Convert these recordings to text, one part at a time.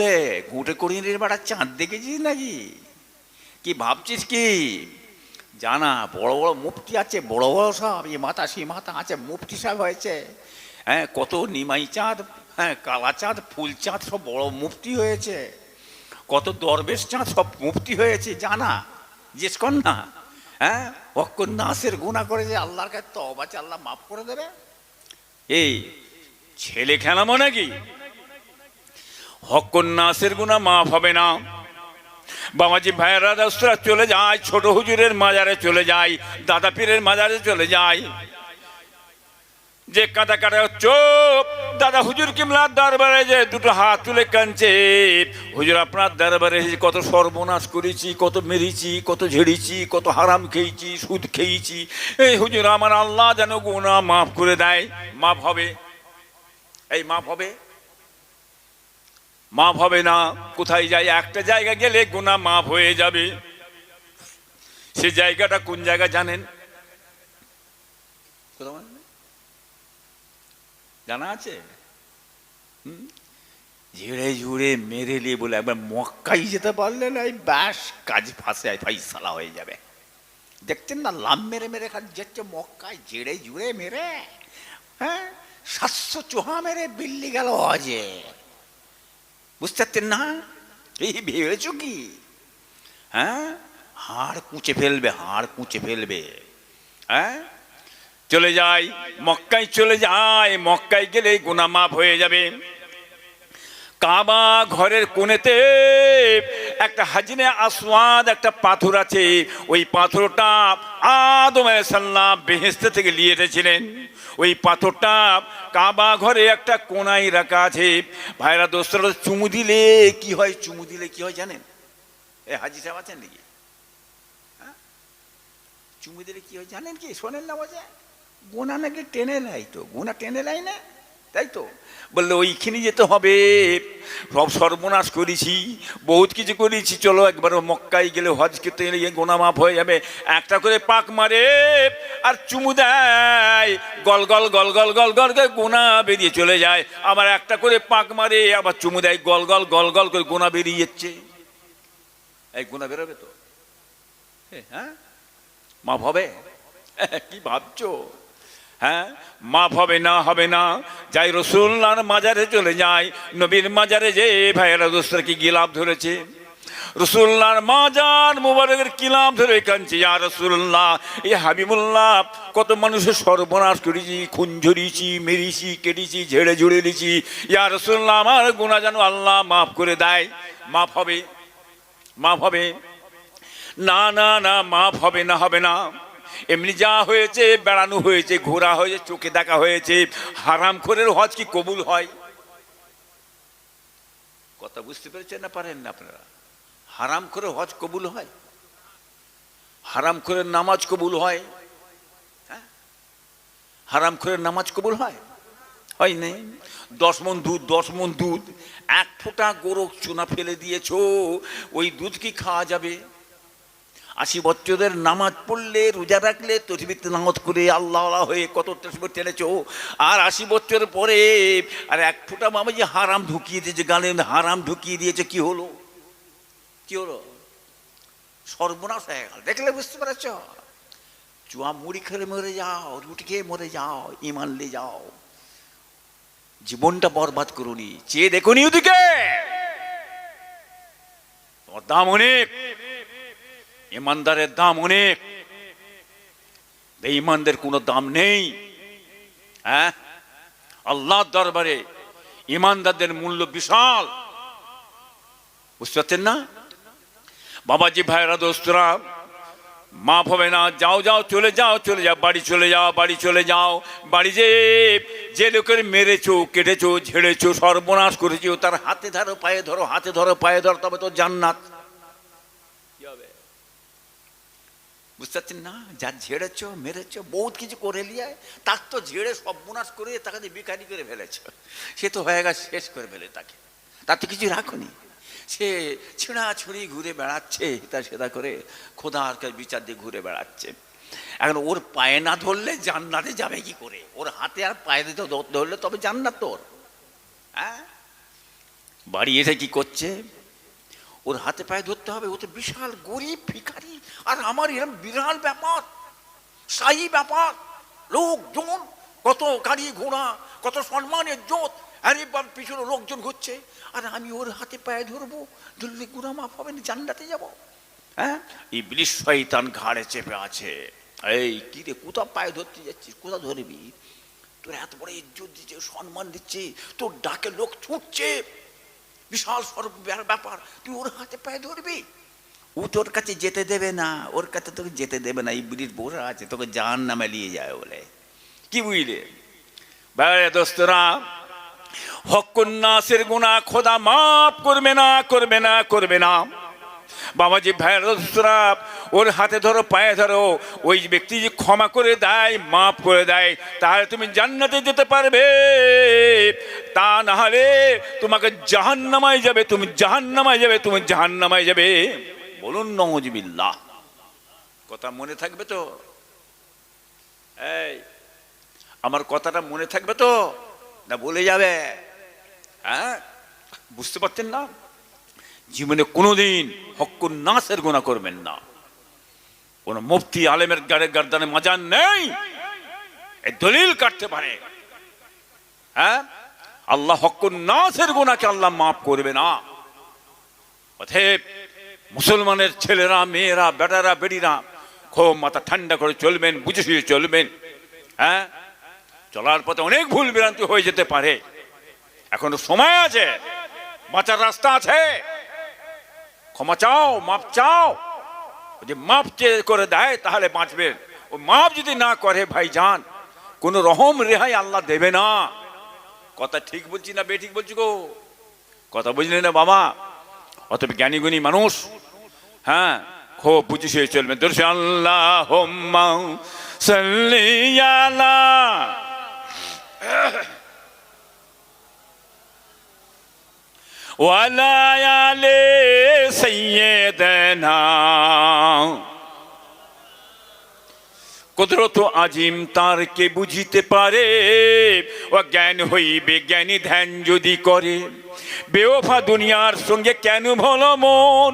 রে ঘুঁটে করিয়ে বেড়া চাঁদ দেখেছিস নাকি? কি ভাবছিস কি? জানা, বড় বড় মুফতি আছে, বড় বড় সব, এ মাথা সে মাথা আছে, মুফতি সাহেব হয়েছে। হ্যাঁ কত নিমাই চাঁদ হ্যাঁ কালা চাঁদ, ফুল চাঁদ, সব বড় মুফতি হয়েছে। কত দরবেশ চাঁদ, সব মুফতি হয়েছে, জানা? জিজ্ঞেস কর না। হ্যাঁ অক্ষর নাসের গুণা করে যে আল্লাহর কাছে তো অবাচে আল্লাহ মাফ করে দেবে? এই ছেলে খেলামো নাকি হক্কর নাসের গুণা মাফ হবে না। বাবাজি ভাইয়েরা রাস্তা চলে যায়, ছোট হুজুরের মাজারে চলে যায়, দাদা পীরের মাজারে চলে যায়। যে কাঁদা কাটা চোপ, দাদা হুজুর কিমলার দরবারে যে দুটো হাত তুলে কানছে হুজুর, আপনার দরবারে কত সর্বনাশ করেছি, কত মেরেছি, কত ঝেড়েছি, কত হারাম খেয়েছি, সুদ খেয়েছি। এই হুজুর, আমার আল্লাহ যেন গুণা মাফ করে দেয়। মাফ হবে। এই মাফ হবে? মাফ হবে না। কোথায় যাই একটা জায়গা গেলে গুণা মাফ হয়ে যাবে। সে জায়গাটা কোন জায়গা জানেন? মনে? জানা আছে? ঝেড়ে ঝুড়ে মেরে নিয়ে বলে একবার মক্কাই যেতে পারলে না ব্যাস, কাজ ফাঁসে ফাইসালা হয়ে যাবে। দেখছেন না, লাম মেরে মেরে খালি যাচ্ছে মক্কায় ঝেড়ে ঝুড়ে মেরে হ্যাঁ সাতশো চোহা মেরে বিল্লি গেল অজে বুঝতে পারতেন না? এই ভেবেছো কি? হ্যাঁ? হাড় কুচে ফেলবে, হাড় কুচে ফেলবে। হ্যাঁ? চলে যাই, মক্কায় চলে যায় মক্কায় গেলে গুনা মাফ হয়ে যাবে। কাবা ঘরের কোণেতে একটা হাজিনে আসওয়াদ, একটা পাথর আছে। ওই পাথরটা আদম সাল্লাম বেহেস্তে থেকে নিয়ে এসেছিলেন। ওই পাথরটা কাবা ঘরে একটা কোনায় রাখা আছে। ভাইরা দোস্তরা, চুমু দিলে কি হয়? চুমু দিলে কি হয় জানেন? এ হাজি সাহেব আছেন নাকি? হ্যাঁ? চুমু দিলে কি হয় জানেন কি? শোনেন না বোঝা? গোনা নাকি টেনে নেয় তো? গোনা টেনে নেয় না? তাই তো? বললে, ওইখানে যেতে হবে। সব সর্বনাশ করেছি, বহুত কিছু করেছি। চলো একবার মক্কায় গেলে হজ করতে গেলে গোনা মাফ হয়ে যাবে। একটা করে পাক মারে আর চুমু দেয়। গল গল গল গল গল গল করে গোনা বেরিয়ে চলে যায়। আবার একটা করে পাক মারে, আবার চুমু দেয়। গল গল গল গল করে গোনা বেরিয়ে যাচ্ছে। এই গোনা বেরোবে তো? হ্যাঁ? মাফ হবে? কি ভাবছ? হ্যাঁ? মাফ হবে না হবে না। যাই রসুল্লার মাজারে চলে যায় নবীর মাজারে যে ভাইয়েরা দোস্তরা কি গিলাপ ধরেছে। রসুল্লার মাজার মুবারকের কিলাম ধরে কাঁদছে, ইয়া রসুল্লাহ, এ হাবিবুল্লাহ, কত মানুষের সর্বনাশ করেছি খুন ঝরিয়েছি মেরেছি, কেটেছি, ঝেড়ে ঝুড়ে দিয়েছি। ইয়া রসুল্লাহ, আমার গুণা যেন আল্লাহ মাফ করে দেয়। মাফ হবে মাফ হবে। না না না, মাফ হবে না হবে না। এমনি যা হয়েছে, বেড়ানো হয়েছে, ঘোরা হয়েছে, চোখে দেখা হয়েছে হারাম খোরের হজ কি কবুল হয়? কথা বুঝতে পেরেছেন না পারেন না আপনারা? হারাম করে হজ কবুল হয়? হারাম করে নামাজ কবুল হয়? হ্যাঁ? হারাম করে নামাজ কবুল হয়? হয় নেই দশ মন দুধ, দশ মন দুধ, এক ফোঁটা গোরক চুনা ফেলে দিয়েছ, ওই দুধ কি খাওয়া যাবে? আশি বছরের নামাজ পড়লে, রোজা রাখলে তসবিতে নামাজ করে আল্লাহ আল্লাহ হয়ে কত তসবির টেনেছো। আর আশি বছর পরে, আর এক ফোঁটা মামা যে হারাম ঢুকিয়ে দিয়েছে গালেন হারাম ঢুকিয়ে দিয়েছে, কি হলো? কি হলো? সর্বনাশ হয়ে গেল। দেখলে বুঝতে পারছ? চুয়া মুড়ি খেলে মরে যাও, রুটি খেয়ে মরে যাও ইমান লে যাও। জীবনটা বরবাদ করুনি। চেয়ে দেখুনি ওদিকে তোমার দাম অনেক। ইমানদারের দাম অনেক। বেঈমানদের কোনো দাম নেই। হ্যাঁ? আল্লাহর দরবারে ইমানদারদের মূল্য বিশাল। বুঝতে পারছেন না? বাবাজি ভাইরা দোস্তরা মাফ হবে না যাও যাও, চলে যাও চলে যাও, বাড়ি চলে যাও, বাড়ি চলে যাও, বাড়ি যে যে লোকের মেরেছো, কেটেছো, ঝেড়েছো, সর্বনাশ করেছ, তার হাতে ধরো, পায়ে ধরো, হাতে ধরো, পায়ে ধরো, তবে তো জান্নাত কি হবে বুঝতে পারছেন না? যা ঝেড়েছ, মেরেছ, বহুত কিছু করে লিয়ে তার তো ঝেড়ে সর্বনাশ করে তাকে দিয়ে বিকারি করে ফেলেছ। সে তো হয়ে গেছে, শেষ করে ফেলে তাকে। তার তো কিছু রাখুনি। সে ছিঁড়া ছুড়ি ঘুরে বেড়াচ্ছে তা সেটা করে খোদার বিচার দিয়ে ঘুরে বেড়াচ্ছে। এখন ওর পায়ে না ধরলে জান্নাতে যাবে কি করে? ওর হাতে আর পায়ে দিতে ধরলে তবে জান্নাত তোর। হ্যাঁ? বাড়ি এসে কি করছে? ওর হাতে পায়ে ধরতে হবে, ও তো বিশাল গরিব ভিখারি, আর আমার এরকম বিরাট ব্যাপার, স্থায়ী ব্যাপার। লোকজন কত গাড়ি ঘোড়া, কত সম্মানের জোত, আরে বাপ, পিছনে লোকজন ঘুরছে, আর আমি ওর হাতে পায়ে ধরবো, ধরলে গুড়া মাফ হবে না, জান্নাতে যাব। হ্যাঁ? এই বিলিশ শয়তান ঘাড়ে চেপে আছে। এই, কি রে কোথা পায়ে ধরতে যাচ্ছিস? কোথা ধরবি? তোর এত বড় ইজ্জত দিচ্ছে, সম্মান দিচ্ছে, তোর ডাকে লোক ছুটছে। বিশাল সর্ব ব্যাপার। তুই ওর হাতে পায়ে ধরবি। ও তোর কাছে যেতে দেবে না। ওর কাছে তোকে যেতে দেবে না। এই বুড়ির বোরা আছে তোকে জান নামে নিয়ে যায় বলে। কি বুঝলে? বাইরে দোস্তরা হকুন্নাসের গুণা খোদা মাফ করবে না করবে না করবে না। বাবাজি দোস্তরা ওর হাতে ধরো, পায়ে ধরো, ওই ব্যক্তি যে ক্ষমা করে দেয়, মাফ করে দেয়, তাহলে তুমি জান্নাতে যেতে পারবে। তা না হলে তোমাকে জাহান্নামায় যাবে, তুমি জাহান্নামায় যাবে, তুমি জাহান্নামায় যাবে। বলুন নমজিবিল্লাহ কথা মনে থাকবে তো? এই, আমার কথাটা মনে থাকবে তো? না বলে যাবে? হ্যাঁ? বুঝতে পারছেন না? জীবনে কোনোদিন হক্কুর নাসের গোনা করবেন না। কোন মুফতি আলেমের গাড়ে গার্দানে মজান নেই। দলিল কাটতে পারে। হ্যাঁ? আল্লাহ হক্কুর নাসের গোনাকে আল্লাহ মাফ করবে না। অতএব মুসলমানের ছেলেরা, মেয়েরা, বেটারা, বেড়িরা, খুব মাথা ঠান্ডা করে চলবেন বুঝে শুয়ে চলবেন। হ্যাঁ? চলার পথে অনেক ভুল ভ্রান্তি হয়ে যেতে পারে। এখনও সময় আছে। বাঁচার রাস্তা আছে। ক্ষমা চাও, মাপ চাও। যদি মাপ করে দেয়, তাহলে বাঁচবেন। ও মাপ যদি না করে ভাই যান কোনো রহম রেহাই আল্লাহ দেবে না। কথা ঠিক বলছি না বেঠিক বলছি গো? কথা বুঝলি না বাবা? অত জ্ঞানী গুণী মানুষ। হ্যাঁ খুব বুঝে শুয়ে চলবেন দর্শে আল্লাহ সাল্লিয়ালা ওয়ালায়ালে সৈয়দনা কুদরত আজিম তার কে বুঝিতে পারে ও জ্ঞান হইবে জ্ঞানী ধ্যান যদি করে বেওফা দুনিয়ার সঙ্গে কেন ভল মন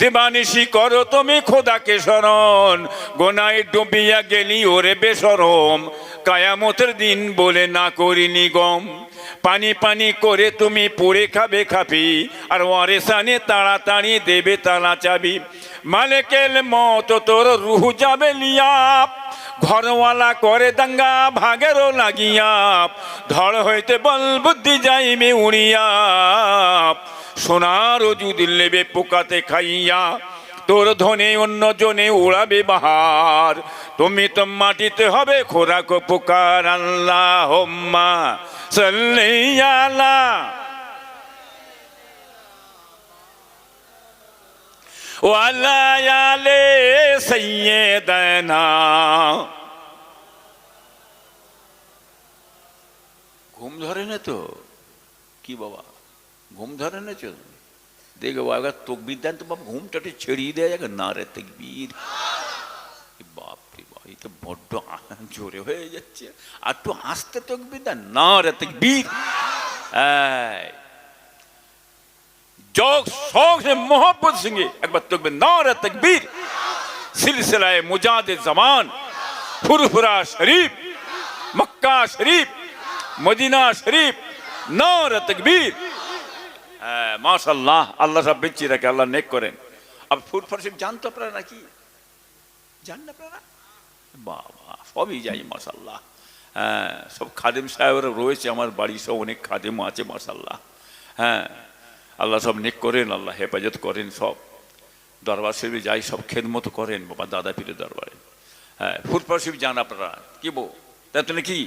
দেবানিশি করো তুমি খোদাকে শরণ গোনায় ডুবিয়া গেলি ওরে বেসরম কায়ামতের দিন বলে না করিনি গম। পানি পানি করে তুমি পড়ে খাবে খাবি আর ওয়ারেসানে তাড়াতাড়ি দেবে তালা চাবি। মালেকেল মত তোর রুহ যাবে লিয়া ঘরওয়ালা করে দাঙ্গা ভাগেরও লাগিয়া ধড় হইতে বল বুদ্ধি যাইবে উড়িয়া সোনার অজুদ লেবে পোকাতে খাইয়া। তোর ধনে অন্য জনে উড়াবে বাহার। তুমি তো মাটিতে হবে খোরাক পোকার আল্লাহ হোম্মা সাল্লাল্লাহ ওয়ালা আলে সাইয়্যিদানা ঘুম ধরে না তো? কি বাবা? ঘুম ধরে না চল দেখো আগে তকবির দেন তো বাবা ঘুমটা একটু ছেড়িয়ে দেওয়া যাবে না রে তকবির বাপ রে বাপ এই তো বড্ড আ- জোরে হয়ে যাচ্ছে আর একটু আস্তে তকবির দেন না রে তকবির এই, जोक शौक से मोहब्बत सिंगे अकबर तकबीर नार तकबीर सिलसिलाए मुजाद जमान फुरफुरा शरीफ मक्का शरीफ मदीना शरीफ नार तकबीर মাশাল্লাহ আল্লাহ সব বেঁচে রাখে, আল্লাহ নেক করেন। আর ফুরফুরা শরীফ জানতো আপনারা নাকি? জান না আপনারা? বাবা, সবই যাই মাশাল্লাহ হ্যাঁ সব খাদেম সাহেবরা রয়েছে আমার বাড়ি, সব অনেক খাদেম আছে মাশাল্লাহ হ্যাঁ আল্লাহ সব নেক করেন, আল্লাহ হেফাজত করেন সব। দরবার শরীফে যাই, সব খেদমতো করেন, বাবা, দাদা পীরের দরবারে। হ্যাঁ শরীফ যান আপনারা। কি বো তাই তো নাকি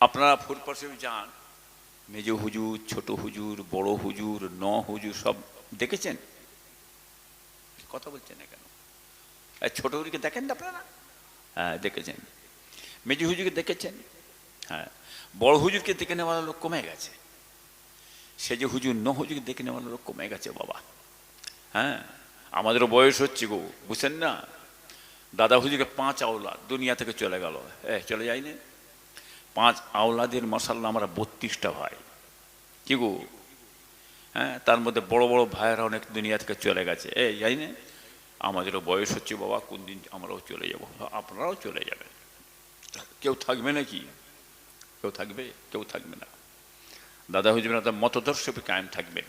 আপনারা শরীফ যান মেজ হুজুর, ছোট হুজুর, বড় হুজুর, ন হুজুর, সব দেখেছেন? কথা বলছেন না কেন? ছোট হুজুরকে দেখেন না আপনারা? হ্যাঁ দেখেছেন। মেজ হুজুরকে দেখেছেন? হ্যাঁ। বড় হুজুরকে দেখে নেওয়ার লোক কমে গেছে। সে যে হুজুর, ন হুজুরকে দেখে নেওয়ার লোক কমে গেছে, বাবা। হ্যাঁ আমাদেরও বয়স হচ্ছে গো, বুঝছেন না? দাদা হুজুরকে পাঁচ আওলা দুনিয়া থেকে চলে গেল। এ, চলে যায়নি? পাঁচ আওলাদের মশাল্লা আমরা বত্রিশটা ভাই। কি গো? হ্যাঁ তার মধ্যে বড় বড় ভাইয়েরা অনেক দুনিয়া থেকে চলে গেছে। এই যাই না, আমাদেরও বয়স হচ্ছে বাবা, কোন দিন আমরাও চলে যাব আপনারাও চলে যাবেন। কেউ থাকবে নাকি? কেউ থাকবে? কেউ থাকবে না। দাদা হুজুর তার মতদর্শপে কায়েম থাকবেন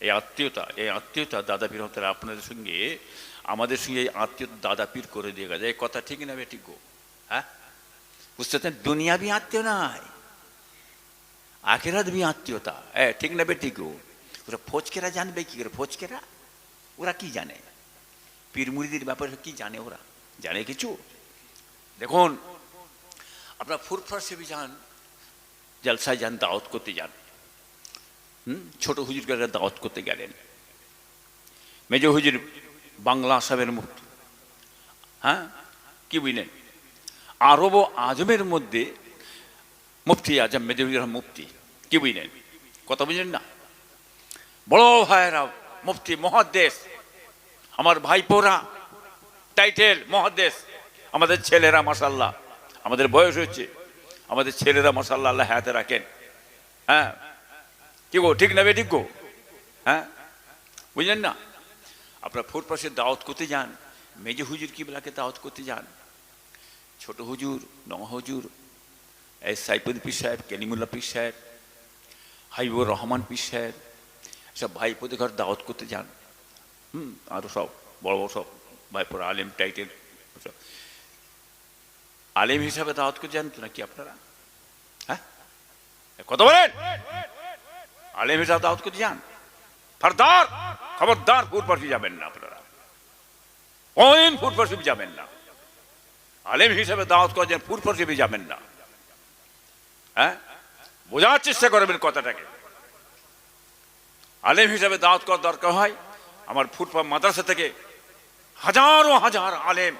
এই আত্মীয়তা এই আত্মীয়তা দাদা পীর হতে আপনাদের সঙ্গে। আমাদের সঙ্গে এই আত্মীয়তা দাদা পীর করে দিয়ে গেছে। এই কথা ঠিক না বেটি গো? হ্যাঁ? বুঝতে পারছেন দুনিয়াবি আত্মীয় নাই আখেরাত বি আত্মীয়তা। হ্যাঁ ঠিক না বেটি গো ওরা ফোচকেরা জানবে কি করে? ফোচকেরা ওরা কি জানে? পীর মুড়িদের ব্যাপারে কি জানে ওরা? জানে কিছু? দেখুন, আপনার ফুরফুরা সেবি যান, জলসায় যান, দাওয়াত করতে যান। হুম? ছোট হুজুরকে দাওয়াত করতে গেলেন। মেজ হুজুর বাংলা আসামের মুক্তি হ্যাঁ? কি বুঝলেন? আরব ও আজমের মধ্যে মুফতি আজম মেজর মুফতি। কি বুঝলেন? কথা বুঝলেন না? বড় ভাইয়েরা, মুফতি মহাদেশ আমার ভাইপোরা, টাইটেল মহাদেশ আমাদের ছেলেরা মাসাল্লাহ আমাদের বয়স হচ্ছে আমাদের ছেলেরা মাসাল্লাহ আল্লাহ হাতে রাখেন। হ্যাঁ? কি গো, ঠিক না বে ঠিক গো? হ্যাঁ? বুঝলেন না? আপনার ফুট পাশে দাওয়াত করতে যান, মেজে হুজুর কিবলাকে দাওয়াত করতে যান। ছোট হুজুর নম হুজুর, এস সাইফুল পীর সাহেব কেলিমুল্লা পীর সাহেব হাইবুর রহমান পীর সাহেব, সব ভাইপোদের ঘর দাওয়াত করতে যান। হুম আরও সব, বড় বড় সব, ভাইপোর আলেম টাইটেল আলেম হিসাবে দাওয়াত করতে যান তো নাকি আপনারা? হ্যাঁ? কত বলেন? আলেম হিসাবে দাওয়াত করতে যান? ফারদার, খবরদার ফুটপাশি যাবেন না আপনারা। কোন ফুটপাশি যাবেন না। আলেম হিসাবে দাওয়াত করেছেন ফুটপাশি যাবেন না। হ্যাঁ? বোঝার চেষ্টা করবেন কথাটাকে। আলেম হিসাবে দাওয়াত করার দরকার হয়। আমার ফুটপাথ মাদ্রাসা থেকে হাজারো হাজার আলেম,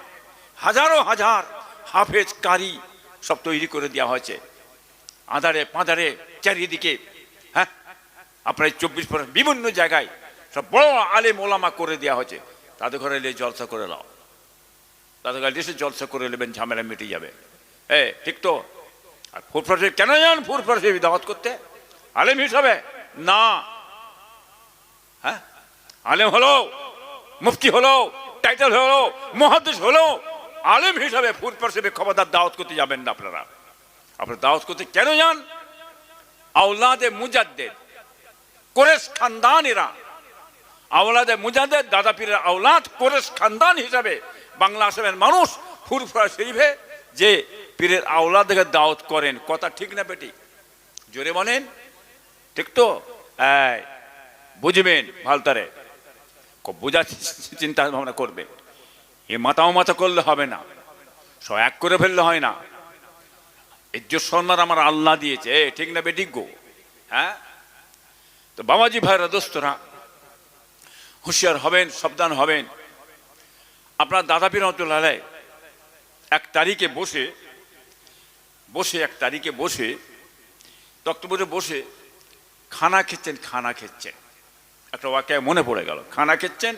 হাজারো হাজার হাফেজ কারি সব তৈরি করে দেওয়া হয়েছে। আধারে পাঁধারে চারিদিকে হ্যাঁ? আপনার চব্বিশ বিভিন্ন জায়গায় সব বড় আলেম ওলামা করে দেওয়া হয়েছে। তাদের ঘরে জলসা করে নাও। তাদের এসে জলসা করে নেবেন, ঝামেলা মিটে যাবে। এ ঠিক তো? আর ফুরফার কেন যান ফুরফার দাওয়াত করতে? আলেম হিসাবে? না। হ্যাঁ? আলেম হলো, মুফতি হলো, টাইটেল হলো মহাদেশ হলো। আলেম হিসাবে ফুরফার খবরদার দাওয়াত করতে যাবেন না আপনারা। আপনারা দাওয়াত করতে কেন যান? আউলাদে মুজাদ্দেদ, কোরেশ খানদান এরা আওলাদে মুজাদ্দেদ, দাদা পীরের আওলাদ কোরেশ খানদান হিসাবে বাংলা আসামের মানুষ ফুরফুরা শরীফে যে পীরের আওলা দেখে দাওয়াত করেন, কথা ঠিক না বেটি? জোরে বলেন। ঠিক তো? বুঝবেন ভালতারে। বোঝার চিন্তা ভাবনা করবে। এ মাথাও মাথা করলে হবে না। সব এক করে ফেললে হয় না। ইজ্জত সম্মান আমার আল্লাহ দিয়েছে। ঠিক না বেটি গো? হ্যাঁ? তো বাবাজি ভাইরা, দোস্তরা, হুঁশিয়ার হবেন, সাবধান হবেন। আপনার দাদা পীর রহমতুল্লাহ এক তারিখে বসে বসে এক তারিখে বসে তক্তপুরে বসে খানা খেচ্ছেন খানা খেচ্ছেন। একটা ওয়াকে মনে পড়ে গেল, খানা খেচ্ছেন,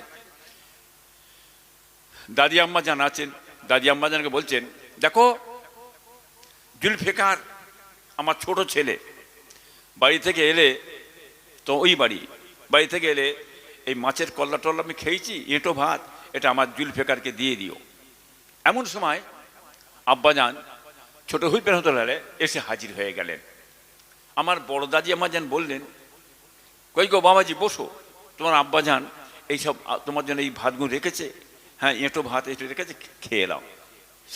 দাদি আম্মা যান আছেন দাদি আম্মা জানকে বলছেন, দেখো, জুলফিকার আমার ছোট ছেলে, বাড়ি থেকে এলে, তো ওই বাড়ি বাড়ি থেকে এলে এই মাছের কল্লা টল্লা আমি খেয়েছি, এঁটো ভাত এটা আমার জুলফিকারকে দিয়ে দিও। এমন সময় আব্বাজান, ছোট হুইপের হতলারে এসে হাজির হয়ে গেলেন। আমার বড় দাদি আমার যান বললেন, কই গো বাবাজি, বসো। তোমার আব্বাজান এইসব, তোমার জন্য এই ভাতগুলো রেখেছে। হ্যাঁ এঁটো ভাত এঁটো রেখেছে, খেয়ে নাও।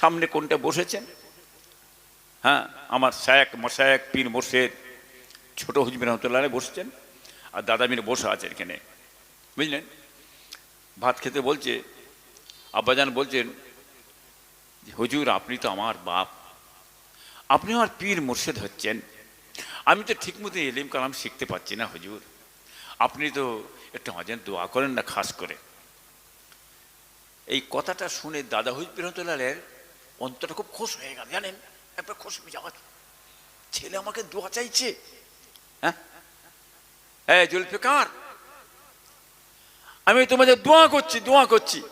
সামনে কোনটা বসেছেন? হ্যাঁ আমার শায়ক মশায়ক, পীর মোর্শেদ, ছোট হুজবির রহমতুল্লাহ বসছেন, আর দাদা মির বসে আছে এখানে। বুঝলেন? ভাত খেতে বলছে, আব্বাজান বলছেন হুজুর, আপনি তো আমার বাপ। আপনি আমার পীর মুর্শেদ হচ্ছেন। আমি তো ঠিক মতো এলিম কালাম শিখতে পারছি না, হুজুর। আপনি তো একটু অজেন দোয়া করেন না, খাস করে। এই কথাটা শুনে দাদা হুজবির রহমতুল্লাহের অন্তরটা খুব খুশ হয়ে গেল, জানেন? একবার খুশ হয়ে যাওয়া ছেলে আমাকে দোয়া চাইছে। হ্যাঁ? হ্যাঁ জুলফিকার। আমি তোমাদের দোয়া করছি দোয়া করছি।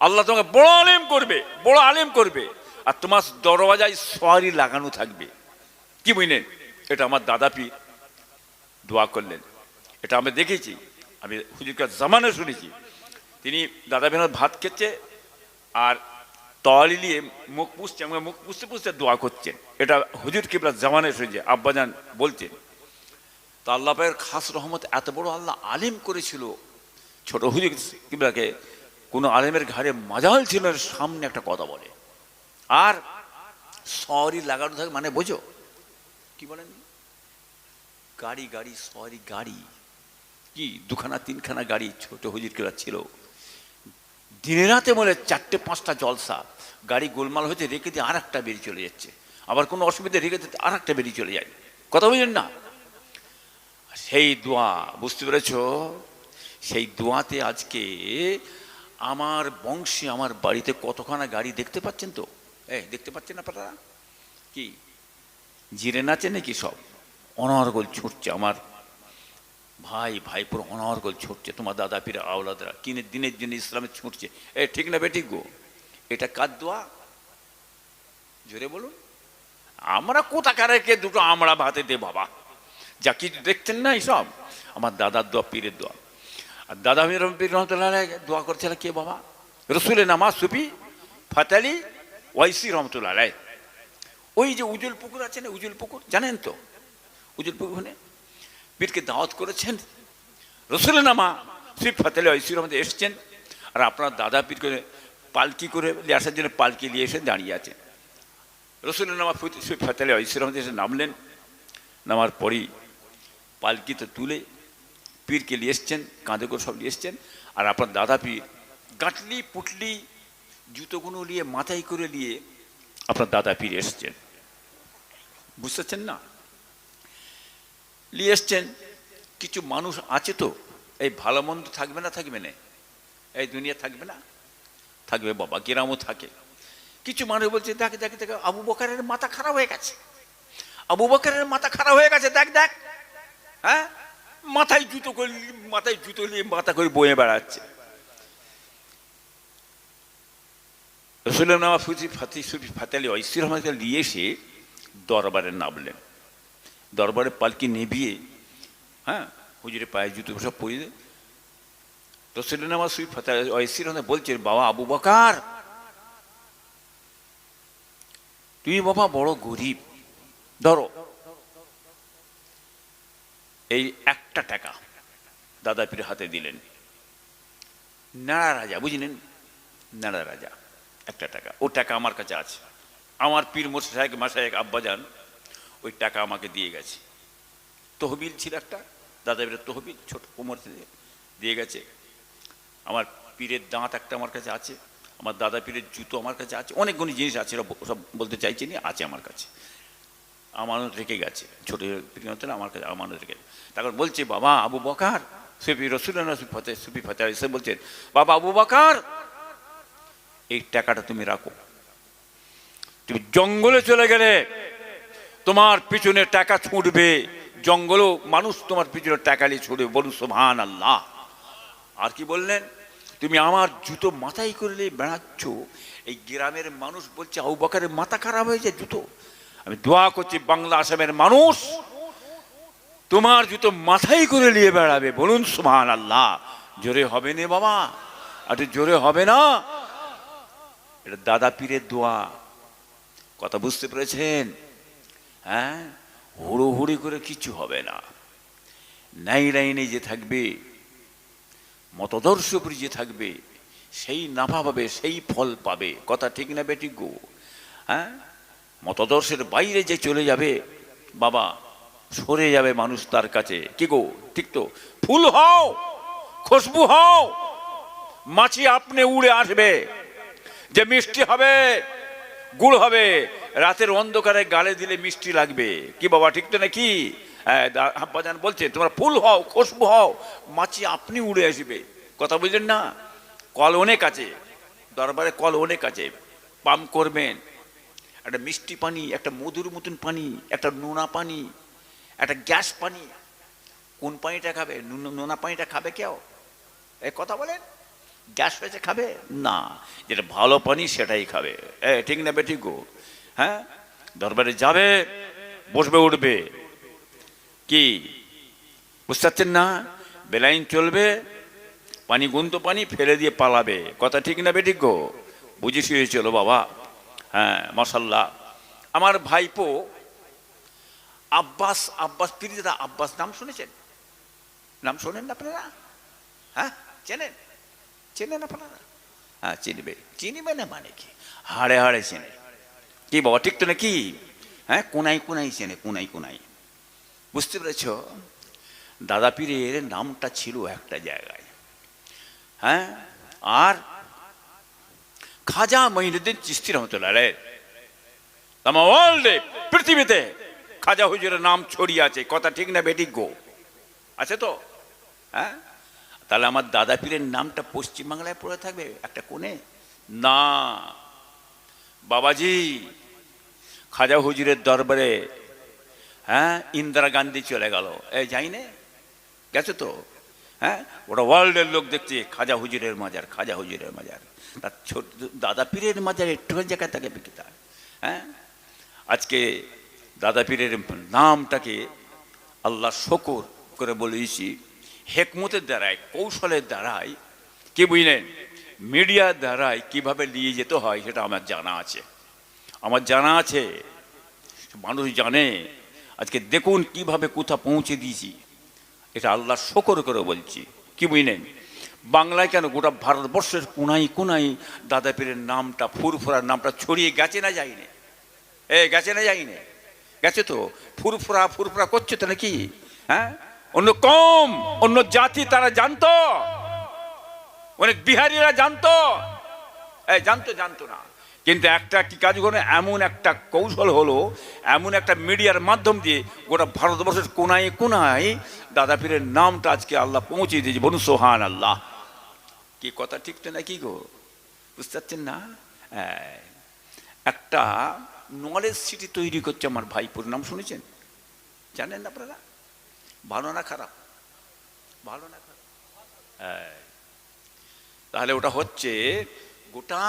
আল্লাহ তোমাকে বড় আলেম করবে, বড় আলেম করবে। আর তোমার দরওয়াজায় সোয়ারি লাগানো থাকবে। কি বুঝলেন এটা আমার দাদা পীর দোয়া করলেন। এটা আমি দেখেছি। আমি হুজুরকে জামানে শুনেছি। তিনি দাদা বেনার ভাত খেচ্ছে আর তওয়ালি নিয়ে মুখ পুষছে, আমাকে মুখ পুষতে পুষতে দোয়া করছেন। এটা হুজুর কিবলা জামানে শুনেছি, আব্বাজান বলছেন। তা আল্লাহ খাস রহমত এত বড় আল্লাহ আলিম করেছিল। ছোট হুজুর কোনো আলেমের ঘাড়ে মাজাল ছিল সামনে একটা কথা বলে। আর সরি লাগানো থাকে মানে বোঝো? কি বলেন? গাড়ি গাড়ি, সরি, গাড়ি। কি, দুখানা, তিনখানা গাড়ি ছোট হুজুর কিবলা ছিল। দিনে রাতে বলে চারটে, পাঁচটা জলসা। গাড়ি গোলমাল হয়েছে রেখে দিয়ে আর একটা বেরিয়ে চলে যাচ্ছে। আবার কোনো অসুবিধা রেখে দিতে আর একটা বেরিয়ে চলে যায়। কথা বুঝলেন না? সেই দোয়া, বুঝতে পেরেছ? সেই দোয়াতে আজকে আমার বংশে আমার বাড়িতে কতখানা গাড়ি দেখতে পাচ্ছেন তো? এই, দেখতে পাচ্ছেন আপনারা? কি, জিরে নাচে নাকি সব? অনর্গল ছুটছে আমার। ভাই ভাই পুরো অনর্গল ছুটছে, তোমার দাদা পীরা আওলাদরা, কিনে দিনের দিনে ইসলামে ছুটছে। এ, ঠিক না বেঠিক গো? এটা কার দোয়া? জোরে বলুন। আমরা কোথাকারকে দুটো আমরা ভাতে দে বাবা? যা কিছু দেখছেন না এইসব আমার দাদার দোয়া, পীরের দোয়া। আর দাদা মীর পীর রহমতুল্লাহ দোয়া করছিল কে বাবা? রসুলের নামাজ সুফি ফাতালি ওয়াইসি রহমতুল্লাহ আলাই ওই যে উজুল পুকুর আছে না, উজুল পুকুর, জানেন তো? উজুল পুকুর ওখানে? পীরকে দাওয়াত করেছেন। রসুলের নামা শ্রী ফাতালি ওয়াইসি রহমত এসছেন। আর আপনার দাদা পীর করে পালকি করে নিয়ে আসার জন্য পালকি নিয়ে এসে দাঁড়িয়ে আছেন। রসুলের নামা শ্রী ফাতালি ওয়াইসি রহমত এসে নামলেন। নামার পরই পালকিতে তুলে পীরকে নিয়ে এসছেন কাঁধে করে সব নিয়ে এসছেন আর আপনার দাদা পীর গাঁটলি পুটলি জুতোগুলো নিয়ে মাথায় করে নিয়ে আপনার দাদা পীর এসছেন বুঝতে পারছেন না নিয়ে এসছেন কিছু মানুষ আছে তো এই ভালো মন্দ থাকবে না থাকবে না এই দুনিয়া থাকবে না থাকবে বাবা গ্রামও থাকে কিছু মানুষ বলছে দেখ দেখ দেখ আবু বকারের মাথা খারাপ হয়ে গেছে আবু বকারের মাথা খারাপ হয়ে গেছে দেখ দেখ হ্যাঁ মাথায় জুতো করে মাথায় জুতো নিয়ে মাথা করে বয়ে বেড়াচ্ছে। নিয়ে দরবারে নামলেন। দরবারে পালকি নেবিয়ে হ্যাঁ হুজুরে পায়ে জুতো সব পরিয়ে রসুলের নামা সুফি ফাতালি রহমান বলছেন, বাবা আবু বকার তুই বাবা বড় গরিব, ধরো। এই একটা টাকা। দাদা পীর হাতে দিলেন। নাড়া রাজা, বুঝলেন? নাড়া রাজা, একটা টাকা। ও টাকা আমার কাছে আছে। আমার পীর মোসাহেক মাসাহেক আব্বাজান, ওই টাকা আমাকে দিয়ে গেছে। তহবিল ছিল একটা। দাদা পীরের তহবিল, ছোট কোমর দিয়ে গেছে। আমার পীরের দাঁত একটা আমার কাছে আছে। আমার দাদা পীরের জুতো আমার কাছে আছে। অনেকগুলো জিনিস আছে সব বলতে চাইছি না, আছে আমার কাছে। আমানত রেখে গেছে। ছোট প্রিয়তলা আমার কাছে আমানত রেখে তখন বলছে, বাবা, আবু বকার। সুফি রসুল ফতে, সুফি ফতে এসে বলছেন, বাবা, আবু বকার, এই টাকাটা তুমি রাখো। তুমি জঙ্গলে চলে গেলে তোমার পিছনে টাকা ছুটবে। জঙ্গলও মানুষ তোমার পিছনে টাকা নিয়ে ছুটবে। বলুন সোহান আল্লাহ আর কি বললেন? তুমি আমার জুতো মাথায় করে নিয়ে বেড়াচ্ছ। এই গ্রামের মানুষ বলছে, আবু বকারের মাথা খারাপ হয়েছে জুতো। আমি দোয়া করছি বাংলা আসামের মানুষ, তোমার জুতো মাথায় করে নিয়ে বেড়াবে। বলুন সুমান আল্লাহ জোরে হবে না বাবা। আর জোরে হবে না? এটা দাদা পীরের দোয়া। কথা বুঝতে পেরেছেন? হ্যাঁ? হুড়োহুড়ি করে কিছু হবে না। নাই লাইনে যে থাকবে, মতদর্শ যে থাকবে, সেই নাফা পাবে, সেই ফল পাবে। কথা ঠিক না বেটি গো? হ্যাঁ? মতদর্শের বাইরে যে চলে যাবে, বাবা, সরে যাবে মানুষ তার কাছে। কি গো? ঠিক তো? ফুল হও, খুশবু হও, মাছি আপনি উড়ে আসবে। যে মিষ্টি হবে, গুড় হবে, রাতের অন্ধকারে গালে দিলে মিষ্টি লাগবে। কি বাবা, ঠিক তো নাকি? আব্বাজান বলছে, তোমরা ফুল হও, খুশবু হও, মাছি আপনি উড়ে আসবে। কথা বুঝলেন না? কল অনেক আছে, দরবারে কল অনেক আছে। পাম্প করবেন একটা মিষ্টি পানি, একটা মধুর মতন পানি, একটা নোনা পানি, একটা গ্যাস পানি। কোন পানিটা খাবে? নুন- পানিটা খাবে কেউ? এ কথা বলেন। গ্যাস হয়েছে খাবে? না। যেটা ভালো পানি সেটাই খাবে। এ, ঠিক না বে, ঠিক গো? হ্যাঁ? দরবারে যাবে, বসবে, উঠবে। কি? বুঝতে পারছেন না? বেলাইন চলবে, পানি গুন্ত পানি ফেলে দিয়ে পালাবে। কথা ঠিক না বেঠিক গো? বুঝে শুয়ে চলো বাবা। হ্যাঁ মশাল্লাহ আমার ভাইপো আব্বাস আব্বাস পিরিদাদা আব্বাস, নাম শুনেছেন? নাম শোনেন না আপনারা? হ্যাঁ চেনেন? চেনেন আপনারা? হ্যাঁ চিনবে। চিনবে না মানে কি? হাড়ে হাড়ে চেনে। কি বাবা, ঠিক তো নাকি? হ্যাঁ কোনাই কোনাই চেনে কোনাই কোনাই বুঝতে পেরেছ? দাদা পীরের নামটা ছিল একটা জায়গায়। হ্যাঁ আর খাজা মহিনুদ্দিন চিস্তি রহমতুল্লাহ তামা ওয়ার্ল্ডে পৃথিবীতে খাজা হুজুরের নাম ছড়িয়ে আছে কথা ঠিক না বেঠিক গো আছে তো হ্যাঁ তাহলে আমার দাদা পীরের নামটা পশ্চিমবাংলায় পড়ে থাকবে একটা কোণে না বাবাজি খাজা হুজুরের দরবারে হ্যাঁ ইন্দিরা গান্ধী চলে গেল এই যাই না গেছে তো হ্যাঁ? ওটা ওয়ার্ল্ডের লোক দেখছে, খাজা হুজুরের মাজার, খাজা হুজুরের মাজার। তার ছোট দাদা পীরের মাজার একটুখানি জায়গায় তাকে বিকিতা হ্যাঁ? আজকে দাদা পীরের নামটাকে আল্লাহ শকর করে বলেছি, হেকমতের দ্বারাই কৌশলের দ্বারাই কে বুঝলেন? মিডিয়ার দ্বারাই কীভাবে নিয়ে যেতে হয় সেটা আমার জানা আছে। আমার জানা আছে, মানুষ জানে, আজকে দেখুন কীভাবে কোথা পৌঁছে দিয়েছি। এটা আল্লাহ শকর করে বলছি। কি বুঝলেন? বাংলায় কেন গোটা ভারতবর্ষের কোনাই কোনাই দাদা পীরের নামটা, ফুরফুরার নামটা ছড়িয়ে গেছে না যায়নি? এ, গেছে না যায়নি? গেছে তো? ফুরফুরা ফুরফুরা করছে তো নাকি? হ্যাঁ? অন্য কম, অন্য জাতি তারা জানতো। অনেক বিহারিরা জানতো। জানতো জানতো না। কিন্তু একটা কি কাজ করে এমন একটা কৌশল হলো, এমন একটা মিডিয়ার মাধ্যম দিয়ে গোটা ভারতবর্ষের কোনায় কোনায় দাদা পীরের নামটা আজকে আল্লাহ পৌঁছে দিয়েছে। বলুন সোহান আল্লাহ কি কথা ঠিক না কি গো? বুঝতে পারছেন না? হ্যাঁ। একটা নলেজ সিটি তৈরি করছে আমার ভাইপুর নাম শুনেছেন? জানেন না আপনারা? ভালো না খারাপ? ভালো না খারাপ? হ্যাঁ। তাহলে ওটা হচ্ছে গোটা